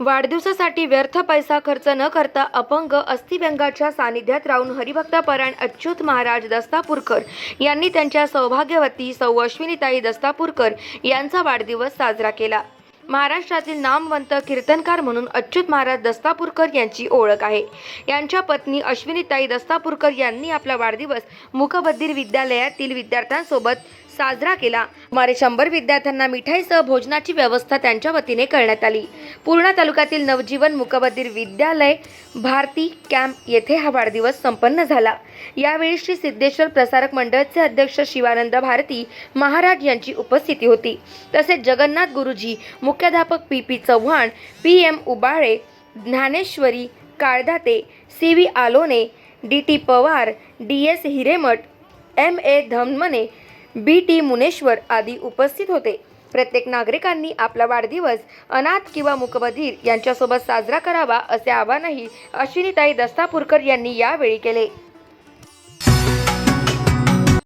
वाढदिवसासाठी व्यर्थ पैसा खर्च न करता अपंग अस्थिव्यंगाच्या सानिध्यात राहून हरिभक्त परायण अच्युत महाराज दस्तापूरकर यांनी त्यांच्या सौभाग्यवती सौ अश्विनीताई दस्तापूरकर यांचा वाढदिवस साजरा केला. महाराष्ट्रातील नामवंत कीर्तनकार म्हणून अच्युत महाराज दस्तापूरकर यांची ओळख आहे. यांच्या पत्नी अश्विनीताई दस्तापूरकर यांनी आपला वाढदिवस मुकबधीर विद्यालयातील विद्यार्थ्यांसोबत साजरा केला. सुमारे शंभर विद्यार्थ्यांना मिठाईसह भोजनाची व्यवस्था त्यांच्या वतीने करण्यात आली. पूर्णा तालुक्यातील नवजीवन मुकबधीर विद्यालय भारती कॅम्प येथे हा वाढदिवस संपन्न झाला. यावेळी श्री सिद्धेश्वर प्रसारक मंडळाचे अध्यक्ष शिवानंद भारती महाराज यांची उपस्थिती होती. तसेच जगन्नाथ गुरुजी मुख्याध्यापक P P Chavan P M Ubale Dnyaneshwari Kaldate C V Alone D T Pawar D S Hiremath M A Dhamane B T Muneshwar आदी उपस्थित होते. प्रत्येक नागरिकांनी आपला वाढदिवस अनाथ किंवा मुकबधीर यांच्यासोबत साजरा करावा असे आवाहनही अश्विनीताई दस्तापूरकर यांनी यावेळी केले.